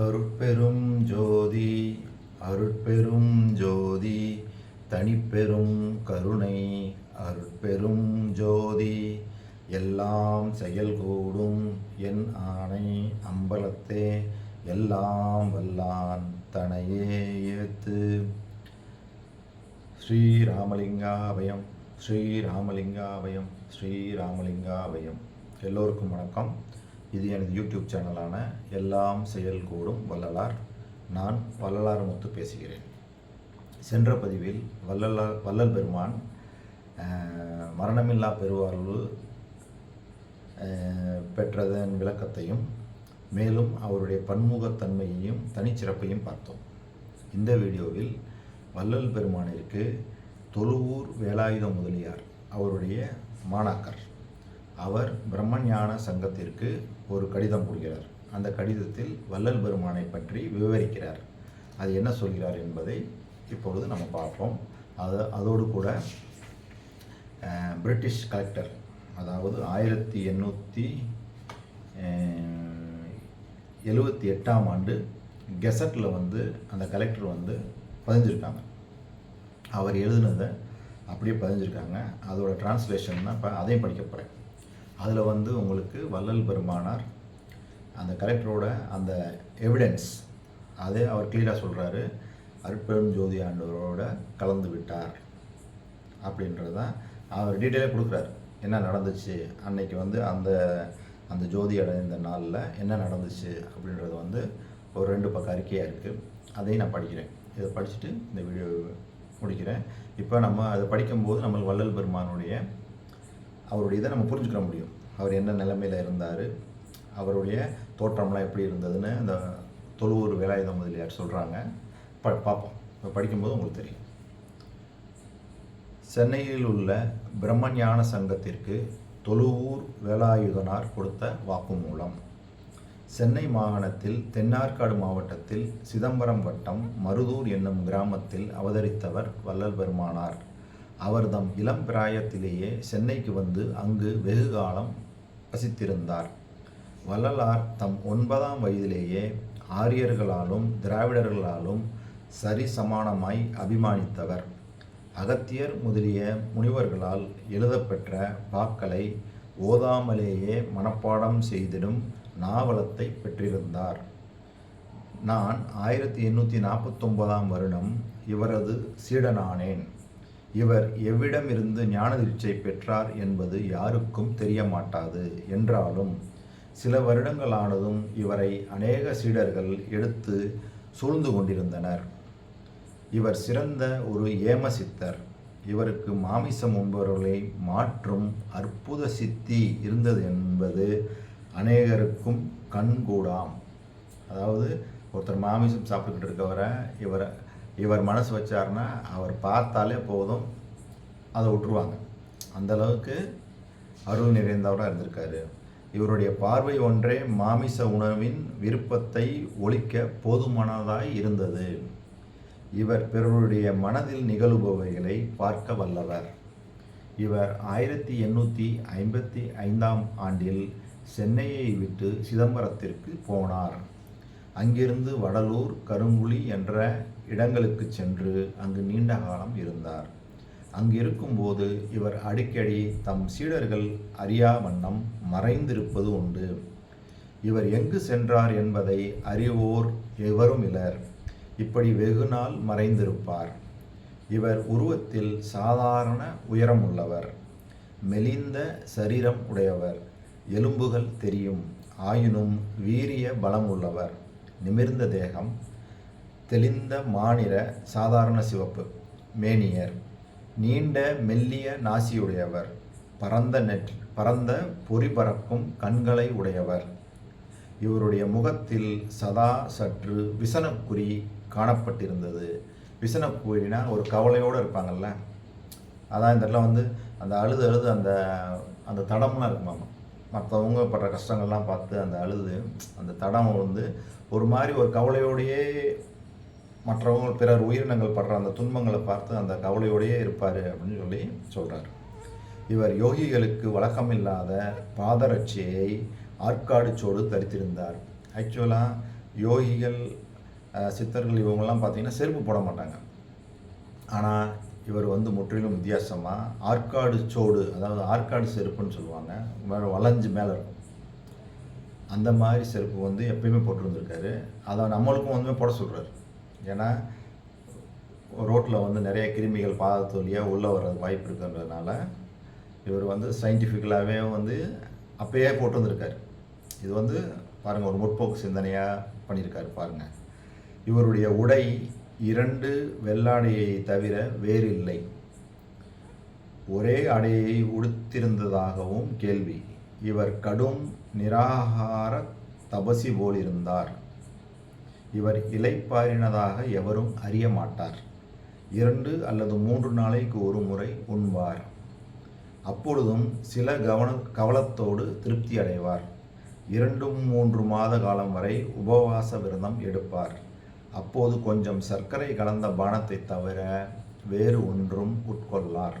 அருட்பெரும் ஜோதி அருட்பெரும் ஜோதி தனிப்பெரும் கருணை அருட்பெரும் ஜோதி எல்லாம் செயல்கூடும் என் ஆணை அம்பலத்தே எல்லாம் வல்லான் தனையே ஏத்து. ஸ்ரீராமலிங்காபயம் ஸ்ரீராமலிங்காபயம் ஸ்ரீராமலிங்காபயம் எல்லோருக்கும் வணக்கம். இது எனது யூடியூப் சேனலான எல்லாம் செயல் கூடும் வள்ளலார். நான் வள்ளலார் முத்து பேசுகிறேன். சென்ற பதிவில் வள்ளலார் வள்ளல் பெருமான் மரணமில்லா பெருவாழ்வு பெற்றதன் விளக்கத்தையும் மேலும் அவருடைய பன்முகத்தன்மையையும் தனிச்சிறப்பையும் பார்த்தோம். இந்த வீடியோவில் வள்ளல் பெருமானிற்கு தொழுவூர் வேலாயுத முதலியார் அவருடைய மாணாக்கர். அவர் பிரம்மஞான சங்கத்திற்கு ஒரு கடிதம் கொடுக்கிறார் அந்த கடிதத்தில் வள்ளல் பெருமானை பற்றி விவரிக்கிறார். அது என்ன சொல்கிறார் என்பதை இப்பொழுது நம்ம பார்ப்போம். அது அதோடு கூட பிரிட்டிஷ் கலெக்டர் அதாவது ஆயிரத்தி எண்ணூற்றி எழுவத்தி எட்டாம் ஆண்டு கெசட்டில் வந்து அந்த கலெக்டர் வந்து பதிஞ்சிருக்காங்க. அவர் எழுதுனதை அப்படியே பதிஞ்சிருக்காங்க. அதோட டிரான்ஸ்லேஷன் தான் இப்போ அதையும் படிக்க போகிறேன் அதில் வந்து உங்களுக்கு வள்ளல் பெருமானார் அந்த கலெக்டரோட அந்த எவிடன்ஸ் அதே அவர் கிளியராக சொல்கிறாரு அருட்பெரும் ஜோதி ஆண்டவரோட கலந்து விட்டார் அப்படின்றது தான் அவர் டீட்டெயிலாக கொடுக்குறாரு. என்ன நடந்துச்சு? அன்னைக்கு வந்து அந்த அந்த ஜோதி அடைந்த நாளில் என்ன நடந்துச்சு அப்படின்றது வந்து ஒரு ரெண்டு பக்கம் அறிக்கையாக இருக்குது அதையும் நான் படிக்கிறேன். இதை படிச்சுட்டு இந்த வீடியோ முடிக்கிறேன். இப்போ நம்ம அதை படிக்கும்போது நம்ம வள்ளல் பெருமானுடைய அவருடைய இதை நம்ம புரிஞ்சுக்கிற முடியும். அவர் என்ன நிலைமையில் இருந்தார் அவருடைய தோற்றம்லாம் எப்படி இருந்ததுன்னு அந்த தொழுவூர் வேலாயுத முதலியார் சொல்கிறாங்க ப பார்ப்போம். இப்போ படிக்கும்போது உங்களுக்கு தெரியும். சென்னையில் உள்ள பிரம்மஞான சங்கத்திற்கு தொழுவூர் வேலாயுதனார் கொடுத்த வாக்குமூலம். சென்னை மாகாணத்தில் தென்னார்காடு மாவட்டத்தில் சிதம்பரம் வட்டம் மருதூர் என்னும் கிராமத்தில் அவதரித்தவர் வள்ளல் பெருமானார். அவர்தம் இளம் பிராயத்திலேயே சென்னைக்கு வந்து அங்கு வெகு காலம் வசித்திருந்தார். வள்ளலார் தம் ஒன்பதாம் வயதிலேயே ஆரியர்களாலும் திராவிடர்களாலும் சரிசமானமாய் அபிமானித்தவர். அகத்தியர் முதலிய முனிவர்களால் எழுதப்பெற்ற பாக்களை ஓதாமலேயே மனப்பாடம் செய்திடும் நாவலத்தை பெற்றிருந்தார். நான் ஆயிரத்தி எண்ணூற்றி நாற்பத்தொன்பதாம் வருடம் இவரது சீடனானேன். இவர் எவ்விடமிருந்து ஞானதீட்சை பெற்றார் என்பது யாருக்கும் தெரிய மாட்டாது என்றாலும் சில வருடங்களானதும் இவரை அநேக சீடர்கள் எடுத்து சூழ்ந்து கொண்டிருந்தனர். இவர் சிறந்த ஒரு ஏமசித்தர் இவருக்கு மாமிசம் உண்பவர்களை மாற்றும் அற்புத சித்தி இருந்தது என்பது அநேகருக்கும் கண்கூடாம். அதாவது ஒருத்தர் மாமிசம் சாப்பிட்டுக்கிட்டு இருக்கவரை இவரை இவர் மனசு வச்சார்னா அவர் பார்த்தாலே போதும். அதை விட்டுருவாங்க அந்த அளவுக்கு அருள் நிறைந்தவராக இருந்திருக்காரு. இவருடைய பார்வை ஒன்றே மாமிச உணவின் விருப்பத்தை ஒழிக்க போதுமானதாய் இருந்தது. இவர் பிறருடைய மனதில் நிகழுபவைகளை பார்க்க வல்லவர். இவர் ஆயிரத்தி எண்ணூற்றி ஐம்பத்தி ஐந்தாம் ஆண்டில் சென்னையை விட்டு சிதம்பரத்திற்கு போனார். அங்கிருந்து வடலூர் கருங்குழி என்ற இடங்களுக்கு சென்று அங்கு நீண்ட காலம் இருந்தார். அங்கு இருக்கும்போது இவர் அடிக்கடி தம் சீடர்கள் அறியா வண்ணம் மறைந்திருப்பது உண்டு. இவர் எங்கு சென்றார் என்பதை அறிவோர் எவரும் இலர். இப்படி வெகுநாள் மறைந்திருப்பார். இவர் உருவத்தில் சாதாரண உயரம் உள்ளவர் மெலிந்த சரீரம் உடையவர். எலும்புகள் தெரியும். ஆயினும் வீரிய பலம் உள்ளவர் நிமிர்ந்த தேகம் தெளிந்த மாநிற சாதாரண சிவப்பு மேனியர் நீண்ட மெல்லிய நாசியுடையவர் பரந்த நெற் பரந்த பொறி பறக்கும் கண்களை உடையவர். இவருடைய முகத்தில் சதா சற்று விசனக்குறி காணப்பட்டிருந்தது. விசனக்குறினா ஒரு கவலையோடு இருப்பாங்கல்ல? அதான் இந்த இடத்துல வந்து அந்த அழுது அழுது அந்த அந்த தடம்லாம் இருக்குமாமா? மற்றவங்க படுற கஷ்டங்கள்லாம் பார்த்து அந்த அழுது அந்த தடம் வந்து ஒரு மாதிரி ஒரு கவலையோடையே மற்றவங்க பிறர் உயிரினங்கள் படுற அந்த துன்பங்களை பார்த்து அந்த கவலையோடையே இருப்பார் அப்படின்னு சொல்லி சொல்கிறார் இவர் யோகிகளுக்கு வழக்கமில்லாத பாதரட்சியை ஆற்காடு சோடு தரித்திருந்தார். ஆக்சுவலாக யோகிகள் சித்தர்கள் இவங்கெல்லாம் பார்த்தீங்கன்னா செருப்பு போட மாட்டாங்க. ஆனால் இவர் வந்து முற்றிலும் வித்தியாசமாக ஆற்காடு சோடு அதாவது ஆற்காடு செருப்புன்னு சொல்லுவாங்க மேலே வளைஞ்சு மேலே இருக்கும். அந்த மாதிரி செருப்பு வந்து எப்பயுமே போட்டிருந்துருக்காரு. அதை நம்மளுக்கும் வந்து போட சொல்கிறார் ஏன்னா ரோட்டில் வந்து நிறைய கிருமிகள் பாதத்து வழியாக உள்ளே வர்றது வாய்ப்பு இருக்குன்றதுனால இவர் வந்து சயின்டிஃபிக்கலாகவே வந்து அப்பயே போட்டு வந்திருக்காரு. இது வந்து பாருங்கள் ஒரு முற்போக்கு சிந்தனையாக பண்ணியிருக்காரு பாருங்கள் இவருடைய உடை இரண்டு வெள்ளாடையை தவிர வேறு இல்லை. ஒரே ஆடையை உடுத்திருந்ததாகவும் கேள்வி. இவர் கடும் நிராகார தபசி போலிருந்தார். இவர் இலைப்பாரினதாக எவரும் அறிய மாட்டார் இரண்டு அல்லது மூன்று நாளைக்கு ஒரு முறை உண்பார். அப்பொழுதும் சில கவன கவலத்தோடு திருப்தி அடைவார். இரண்டும் மூன்று மாத காலம் வரை உபவாச விரதம் எடுப்பார். அப்போது கொஞ்சம் சர்க்கரை கலந்த பானத்தை தவிர வேறு ஒன்றும் உட்கொள்ளார்.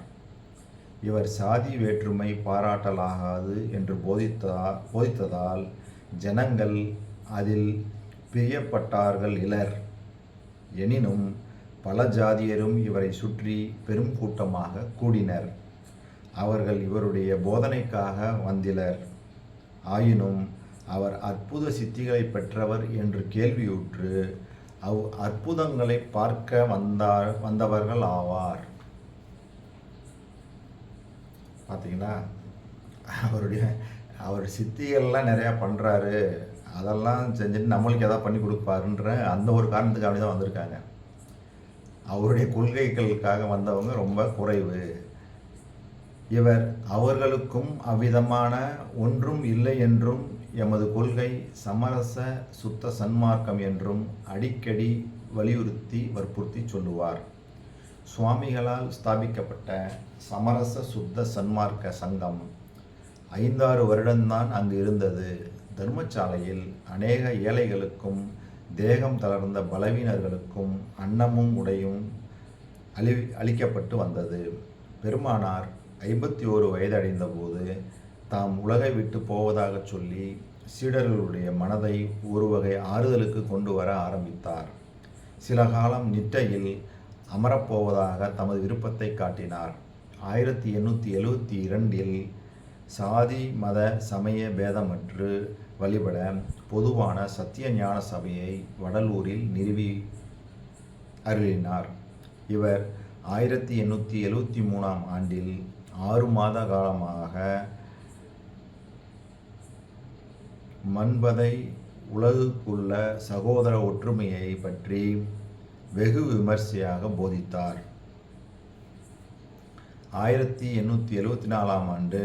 இவர் சாதி வேற்றுமை பாராட்டலாகாது என்று போதித்ததா போதித்ததால் ஜனங்கள் அதில் பிரியப்பட்டார்கள் இலர். எனினும் பல ஜாதியரும் இவரை சுற்றி பெரும் கூட்டமாக கூடினர். அவர்கள் இவருடைய போதனைக்காக வந்திலர். ஆயினும் அவர் அற்புத சித்திகளை பெற்றவர் என்று கேள்வியுற்று அவ் அற்புதங்களை பார்க்க வந்தார் வந்தவர்கள் ஆவார். பார்த்தீங்களா அவருடைய அவர் சித்திகள்லாம் நிறையா பண்ணுறாரு அதெல்லாம் செஞ்சுட்டு நம்மளுக்கு எதாவது பண்ணி கொடுப்பாருன்ற அந்த ஒரு காரணத்துக்காக தான் வந்திருக்காங்க. அவருடைய கொள்கைகளுக்காக வந்தவங்க ரொம்ப குறைவு. இவர் அவர்களுக்கும் அவ்விதமான ஒன்றும் இல்லை என்றும் எமது கொள்கை சமரச சுத்த சன்மார்க்கம் என்றும் அடிக்கடி வலியுறுத்தி வற்புறுத்தி சொல்லுவார். சுவாமிகளால் ஸ்தாபிக்கப்பட்ட சமரச சுத்த சன்மார்க்க சங்கம் ஐந்தாறு வருடம்தான் அங்கு இருந்தது. தர்மசாலையில் அநேக ஏழைகளுக்கும் தேகம் தளர்ந்த பலவீனர்களுக்கும் அன்னமும் உடையும் அளி அளிக்கப்பட்டு வந்தது. பெருமானார் ஐம்பத்தி ஓரு வயதடைந்த போது தாம் உலகை விட்டு போவதாக சொல்லி சீடர்களுடைய மனதை ஒரு வகை ஆறுதலுக்கு கொண்டு வர ஆரம்பித்தார். சில காலம் நிட்டையில் அமரப்போவதாக தமது விருப்பத்தை காட்டினார். ஆயிரத்தி எண்ணூற்றி எழுவத்தி இரண்டில் சாதி மத சமய பேதமற்று வழிபட பொதுவான சத்திய ஞான சபையை வடலூரில் நிறுவி அருளினார். இவர் ஆயிரத்தி எண்ணூற்றி எழுவத்தி மூணாம் ஆண்டில் ஆறு மாத காலமாக மண்பதை உலகுக்குள்ள சகோதர ஒற்றுமையை பற்றி வெகு விமர்சையாக போதித்தார். ஆயிரத்தி எண்ணூற்றி எழுவத்தி நாலாம் ஆண்டு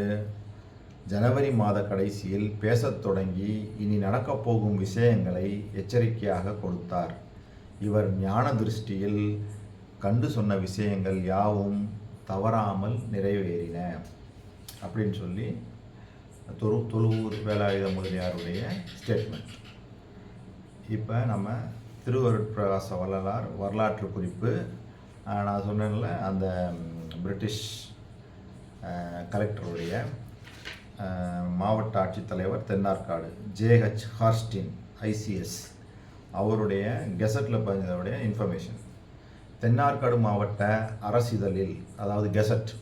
ஜனவரி மாத கடைசியில் பேசத் தொடங்கி இனி நடக்கப் போகும் விஷயங்களை எச்சரிக்கையாக கொடுத்தார். இவர் ஞான திருஷ்டியில் கண்டு சொன்ன விஷயங்கள் யாவும் தவறாமல் நிறைவேறின. அப்படின்னு சொல்லி தொழு தொழுவூர் வேலாயுத முதலியாருடைய ஸ்டேட்மெண்ட் இப்போ நம்ம திருவருட்பிரகாச வள்ளலார் வரலாற்று குறிப்பு. நான் சொன்னேன்ல அந்த பிரிட்டிஷ் கலெக்டருடைய மாவட்ட ஆட்சித்தலைவர் தென்னார்காடு ஜேஹெச் ஹார்ஸ்டின் ஐசிஎஸ். அவருடைய கெசட்டில் பதிஞ்சதோடைய இன்ஃபர்மேஷன் தென்னார்காடு மாவட்ட அரசிதழில் அதாவது கெசட்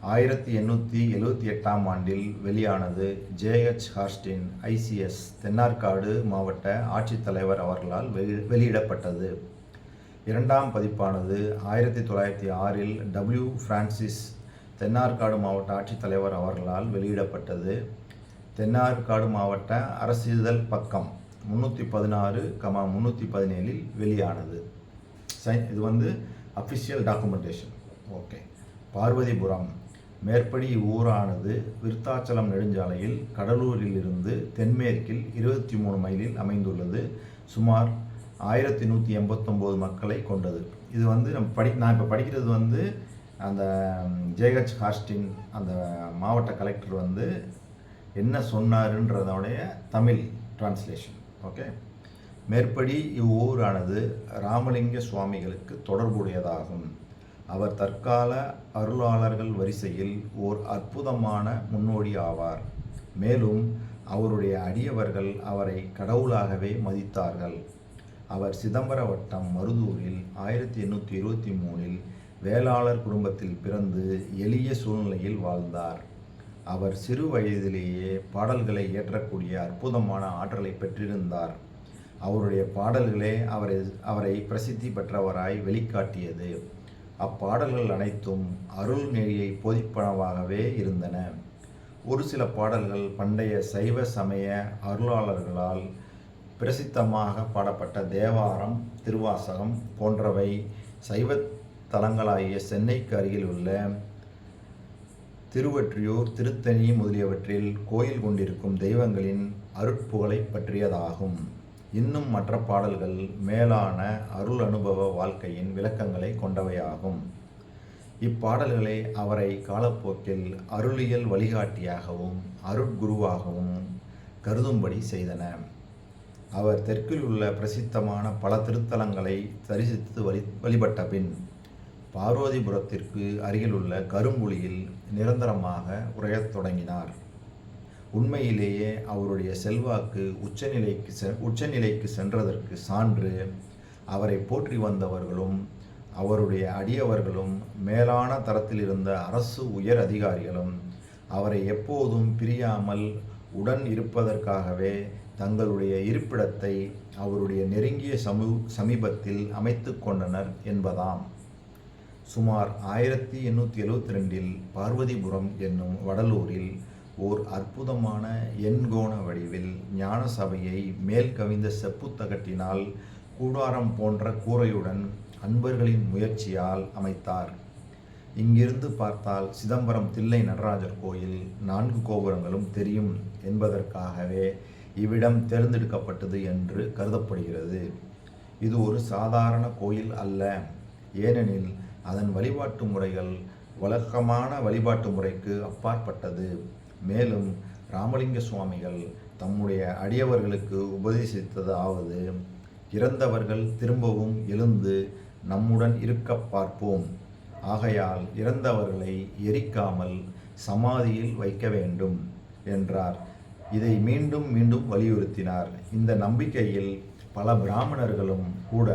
ஆயிரத்தி எண்ணூற்றி எழுவத்தி எட்டாம் ஆண்டில் வெளியானது ஜேஹெச் ஹார்ஸ்டின் ஐசிஎஸ். தென்னார்காடு மாவட்ட ஆட்சித்தலைவர் அவர்களால் வெளி வெளியிடப்பட்டது. இரண்டாம் பதிப்பானது ஆயிரத்தி தொள்ளாயிரத்தி ஆறில் டபிள்யூ பிரான்சிஸ் தென்னார்காடு மாவட்ட ஆட்சித்தலைவர் அவர்களால் வெளியிடப்பட்டது. தென்னார்காடு மாவட்ட அரசிதழ் பக்கம் முந்நூற்றி பதினாறு கமா முந்நூற்றி பதினேழில் வெளியானது. சை- இது வந்து அஃபிஷியல் டாக்குமெண்டேஷன் ஓகே பார்வதிபுரம் மேற்படி ஊரானது விருத்தாச்சலம் நெடுஞ்சாலையில் கடலூரில் இருந்து தென்மேற்கில் இருபத்தி மூணு மைலில் அமைந்துள்ளது. சுமார் ஆயிரத்தி நூற்றி எண்பத்தொம்போது மக்களை கொண்டது. இது வந்து நம்ம படி நான் இப்போ படிக்கிறது வந்து அந்த ஜேஹெச் ஹாஸ்டின் அந்த மாவட்ட கலெக்டர் வந்து என்ன சொன்னாருன்றதோடைய தமிழ் டிரான்ஸ்லேஷன் ஓகே? மேற்படி இவ்வூரானது ராமலிங்க சுவாமிகளுக்கு தொடர்புடையதாகும். அவர் தற்கால அருளாளர்கள் வரிசையில் ஓர் அற்புதமான முன்னோடி ஆவார். மேலும் அவருடைய அடியவர்கள் அவரை கடவுளாகவே மதித்தார்கள். அவர் சிதம்பர வட்டம் மருதூரில் ஆயிரத்தி எண்ணூற்றி இருபத்தி மூணில் வேளாளர் குடும்பத்தில் பிறந்து எளிய சூழ்நிலையில் வாழ்ந்தார். அவர் சிறு வயதிலேயே பாடல்களை இயற்றக்கூடிய அற்புதமான ஆற்றலை பெற்றிருந்தார். அவருடைய பாடல்களே அவரை அவரை பிரசித்தி பெற்றவராய் வெளிக்காட்டியது. அப்பாடல்கள் அனைத்தும் அருள் நெறியை போதிப்பனவாகவே இருந்தன. ஒரு சில பாடல்கள் பண்டைய சைவ சமய அருளாளர்களால் பிரசித்தமாக பாடப்பட்ட தேவாரம் திருவாசகம் போன்றவை சைவ தலங்களாகிய சென்னைக்கு அருகில் உள்ள திருவற்றியூர் திருத்தணி முதலியவற்றில் கோயில் கொண்டிருக்கும் தெய்வங்களின் அருட்புகழை பற்றியதாகும். இன்னும் மற்ற பாடல்கள் மேலான அருள் அனுபவ வாழ்க்கையின் விளக்கங்களை கொண்டவையாகும். இப்பாடல்களை அவரை காலப்போக்கில் அருளியல் வழிகாட்டியாகவும் அருட்குருவாகவும் கருதும்படி செய்தன. அவர் தெற்கில் உள்ள பிரசித்தமான பல திருத்தலங்களை தரிசித்து வழி வழிபட்ட பின் பார்வதிபுரத்திற்கு அருகிலுள்ள கரும்புலியில் நிரந்தரமாக உரையத் தொடங்கினார். உண்மையிலேயே அவருடைய செல்வாக்கு உச்சநிலைக்கு செ உச்சநிலைக்கு சென்றதற்கு சான்று அவரை போற்றி வந்தவர்களும் அவருடைய அடியவர்களும் மேலான தரத்தில் இருந்த அரசு உயர் அதிகாரிகளும் அவரை எப்போதும் பிரியாமல் உடன் இருப்பதற்காகவே தங்களுடைய இருப்பிடத்தை அவருடைய நெருங்கிய சமூ சமீபத்தில் அமைத்து கொண்டனர் என்பதாம். சுமார் ஆயிரத்தி எண்ணூற்றி எழுவத்தி ரெண்டில் பார்வதிபுரம் என்னும் வடலூரில் ஓர் அற்புதமான எண்கோண வடிவில் ஞான சபையை மேல் கவிந்த செப்புத்தகட்டினால் கூடாரம் போன்ற கூரையுடன் அன்பர்களின் முயற்சியால் அமைத்தார். இங்கிருந்து பார்த்தால் சிதம்பரம் தில்லை நடராஜர் கோயில் நான்கு கோபுரங்களும் தெரியும் என்பதற்காகவே இவ்விடம் தேர்ந்தெடுக்கப்பட்டது என்று கருதப்படுகிறது. இது ஒரு சாதாரண கோயில் அல்ல. ஏனெனில் அதன் வழிபாட்டு முறைகள் வழக்கமான வழிபாட்டு முறைக்கு அப்பாற்பட்டது. மேலும் ராமலிங்க சுவாமிகள் தம்முடைய அடியவர்களுக்கு உபதேசித்ததாவது இறந்தவர்கள் திரும்பவும் எழுந்து நம்முடன் இருக்க பார்ப்போம். ஆகையால் இறந்தவர்களை எரிக்காமல் சமாதியில் வைக்க வேண்டும் என்றார். இதை மீண்டும் மீண்டும் வலியுறுத்தினார். இந்த நம்பிக்கையில் பல பிராமணர்களும் கூட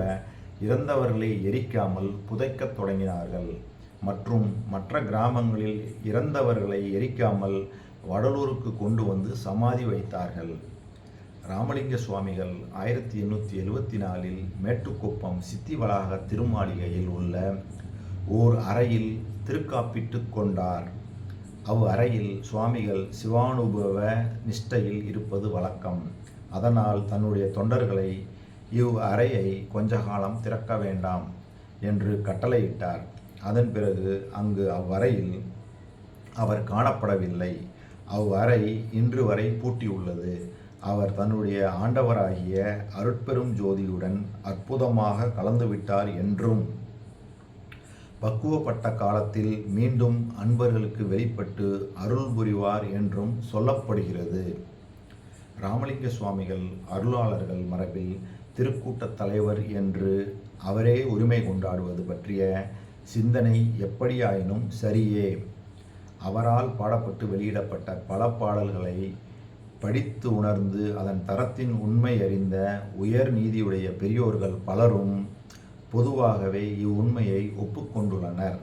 இறந்தவர்களை எரிக்காமல் புதைக்கத் தொடங்கினார்கள். மற்றும் மற்ற கிராமங்களில் இறந்தவர்களை எரிக்காமல் வடலூருக்கு கொண்டு வந்து சமாதி வைத்தார்கள். ராமலிங்க சுவாமிகள் ஆயிரத்தி எண்ணூற்றி எழுவத்தி நாலில் மேட்டுக்குப்பம் சித்தி வளாக திருமாளிகையில் உள்ள ஓர் அறையில் திருக்காப்பிட்டு கொண்டார். அவ் அறையில் சுவாமிகள் சிவானுபவ நிஷ்டையில் இருப்பது வழக்கம். அதனால் தன்னுடைய தொண்டர்களை இவ் அறையை கொஞ்ச காலம் திறக்க வேண்டாம் என்று கட்டளையிட்டார். அதன் பிறகு அங்கு அவ்வறையில் அவர் காணப்படவில்லை. அவ்வறை இன்று வரை பூட்டியுள்ளது. அவர் தன்னுடைய ஆண்டவராகிய அருட்பெரும் ஜோதியுடன் அற்புதமாக கலந்துவிட்டார் என்றும் பக்குவப்பட்ட காலத்தில் மீண்டும் அன்பர்களுக்கு வெளிப்பட்டு அருள் புரிவார் என்றும் சொல்லப்படுகிறது. ராமலிங்க சுவாமிகள் அருளாளர்கள் மரபில் திருக்கூட்டத் தலைவர் என்று அவரே உரிமை கொண்டாடுவது பற்றிய சிந்தனை எப்படியாயினும் சரியே. அவரால் பாடப்பட்டு வெளியிடப்பட்ட பல பாடல்களை படித்து உணர்ந்து அதன் தரத்தின் உண்மை அறிந்த உயர் நீதியுடைய பெரியோர்கள் பலரும் பொதுவாகவே இவ்வுண்மையை ஒப்புக்கொண்டுள்ளனர்.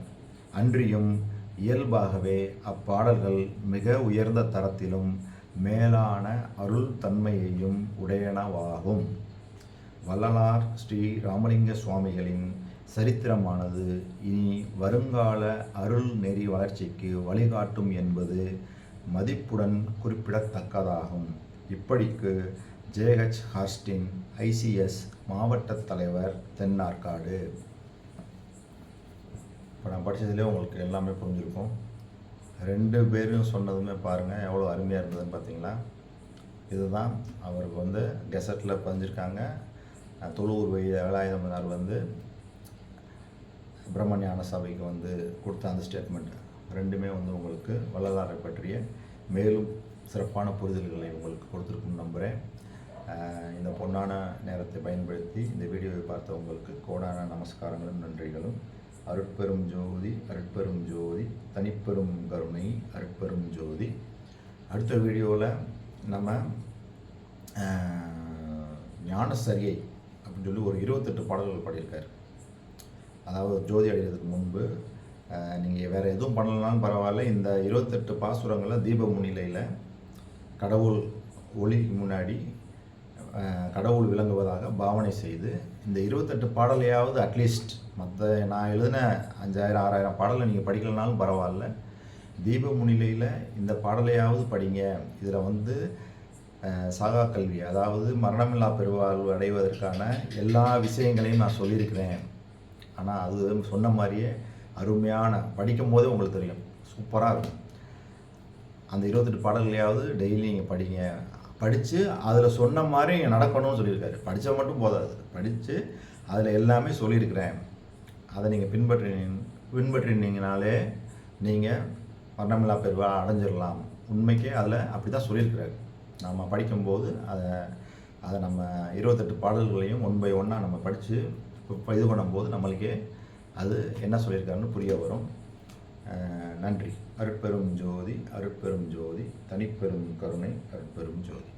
அன்றியும் இயல்பாகவே அப்பாடல்கள் மிக உயர்ந்த தரத்திலும் மேலான அருள் தன்மையையும் உடையனவாகும். வள்ளலார் ஸ்ரீ ராமலிங்க சுவாமிகளின் சரித்திரமானது இனி வருங்கால அருள் நெறி வளர்ச்சிக்கு வழிகாட்டும் என்பது மதிப்புடன் குறிப்பிடத்தக்கதாகும். இப்படிக்கு ஜேஹெச் ஹாஸ்டின் ஐசிஎஸ் மாவட்ட தலைவர் தென்னார்காடு. இப்போ நான் படித்ததுலேயே உங்களுக்கு எல்லாமே புரிஞ்சிருக்கும். ரெண்டு பேரும் சொன்னதுமே பாருங்கள் எவ்வளோ அருமையாக இருந்ததுன்னு பார்த்தீங்களா இதுதான் அவருக்கு வந்து கெசட்டில் பதிஞ்சிருக்காங்க. தொழுவூர் வை வேலாயுதமனார் வந்து பிரம்மஞான சபைக்கு வந்து கொடுத்த அந்த ஸ்டேட்மெண்ட் ரெண்டுமே வந்து உங்களுக்கு வள்ளலாரை பற்றிய மேலும் சிறப்பான புரிதல்களை உங்களுக்கு கொடுத்துருக்குன்னு நம்புகிறேன் இந்த பொன்னான நேரத்தை பயன்படுத்தி இந்த வீடியோவை பார்த்த உங்களுக்கு கோடான நமஸ்காரங்களும் நன்றிகளும். அருட்பெரும் ஜோதி அருட்பெரும் ஜோதி தனிப்பெரும் கருணை அருட்பெரும் ஜோதி. அடுத்த வீடியோவில் நம்ம ஞானசரியை அப்படின்னு சொல்லி ஒரு இருபத்தெட்டு பாடல்கள் பாடியிருக்கார். அதாவது ஜோதி அடைகிறதுக்கு முன்பு நீங்கள் வேறு எதுவும் பண்ணலனாலும் பரவாயில்ல. இந்த இருபத்தெட்டு பாசுரங்களை தீப முன்னிலையில் கடவுள் ஒளிக்கு முன்னாடி கடவுள் விளங்குவதாக பாவனை செய்து இந்த இருபத்தெட்டு பாடலையாவது அட்லீஸ்ட் மற்ற நான் எழுதின அஞ்சாயிரம் ஆறாயிரம் பாடலை நீங்கள் படிக்கலனாலும் பரவாயில்ல. தீப முன்னிலையில் இந்த பாடலையாவது படிங்க. இதில் வந்து சாகா கல்வி அதாவது மரணமில்லா பெருவாழ்வு அடைவதற்கான எல்லா விஷயங்களையும் நான் சொல்லியிருக்கிறேன். ஆனால் அது சொன்ன மாதிரியே அருமையான படிக்கும் போதே உங்களுக்கு தெரியும். சூப்பராக இருக்கும். அந்த இருபத்தெட்டு பாடல்களையாவது டெய்லி நீங்கள் படிங்க. படித்து அதில் சொன்ன மாதிரி இங்கே நடக்கணும்னு சொல்லியிருக்காரு. படித்தா மட்டும் போதாது. படித்து அதில் எல்லாமே சொல்லியிருக்கிறேன். அதை நீங்கள் பின்பற்றி பின்பற்றினீங்கனாலே நீங்கள் மரணமில்லா பெருவா அடைஞ்சிடலாம் உண்மைக்கே அதில் அப்படி தான் சொல்லியிருக்கிறாரு. நம்ம படிக்கும்போது அதை அதை நம்ம இருபத்தெட்டு பாடல்களையும் ஒன் பை ஒன்னாக நம்ம படித்து இப்போ இது பண்ணும்போது நம்மளுக்கே அது என்ன சொல்லியிருக்காருன்னு புரிய வரும். நன்றி. அருட்பெரும் ஜோதி அருட்பெரும் ஜோதி தனிப்பெரும் கருணை அருட்பெரும் ஜோதி.